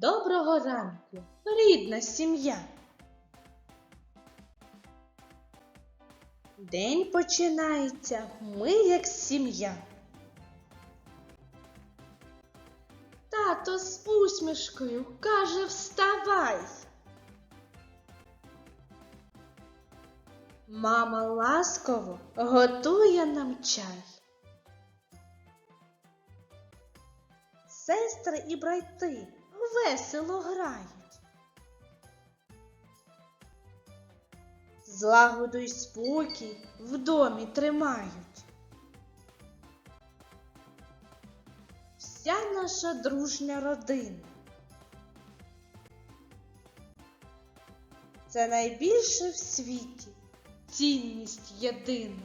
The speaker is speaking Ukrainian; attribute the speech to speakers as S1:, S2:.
S1: Доброго ранку, рідна сім'я. День починається, ми як сім'я. Тато з усмішкою каже вставай. Мама ласково готує нам чай. Сестри і брати весело грають. Злагоду й спокій в домі тримають. Вся наша дружня родина. Це найбільше в світі цінність єдина.